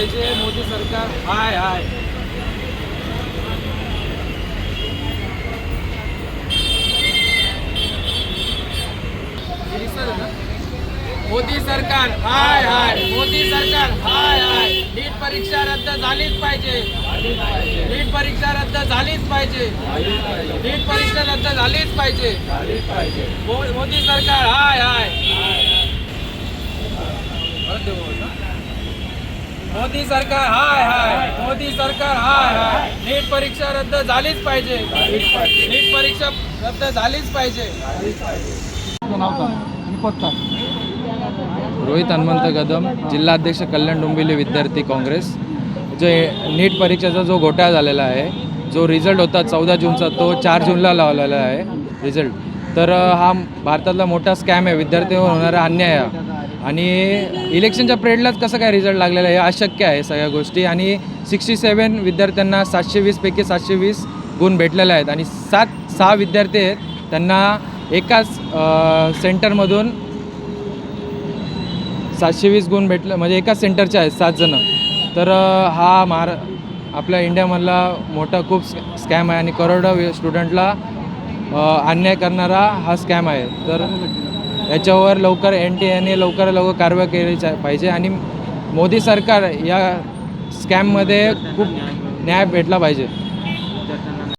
पाहिजे मोदी सरकार हाय हाय. मोदी सरकार हाय हाय. मोदी सरकार हाय हाय. नीट परीक्षा रद्द झालीच पाहिजे. नीट परीक्षा रद्द झालीच पाहिजे. नीट परीक्षा रद्द झालीच पाहिजे. मोदी सरकार हाय हाय. मोदी सरकार हाय हाय. मोदी सरकार हाय हाय. नीट परीक्षा रद्द झालीच पाहिजे. नीट परीक्षा रद्द झालीच पाहिजे. रोहित हनुमंत कदम जिल्हाध्यक्ष कल्याण डोंबिवली विद्यार्थी काँग्रेस. जे नीट परीक्षेचा जो घोटाळा झालेला आहे जो रिझल्ट होता चौदा जूनचा तो चार जूनला लावलेला आहे रिझल्ट तर हा भारतातला मोठा स्कॅम आहे. विद्यार्थ्यांवर होणारा अन्याय आहे आणि इलेक्शनच्या पिरियडलाच कसं काय रिझल्ट लागलेला आहे अशक्य आहे सगळ्या गोष्टी. आणि सिक्स्टी सेवन विद्यार्थ्यांना सातशे वीसपैकी सातशे वीस गुण भेटलेले आहेत. आणि सात सहा विद्यार्थी आहेत त्यांना एकाच सेंटरमधून सातशे वीस गुण भेटलं म्हणजे एकाच सेंटरचे आहेत सात जणं. तर हा महारा आपल्या इंडियामधला मोठा खूप स्कॅम आहे. आणि करोडो स्टुडंटला अन्याय करणारा हा स्कॅम आहे. तर याच्यावर लवकर एन टी एने लवकर लवकर कारवाई केली पाहिजे. आणि मोदी सरकार या स्कॅममध्ये खूप न्याय भेटला पाहिजे.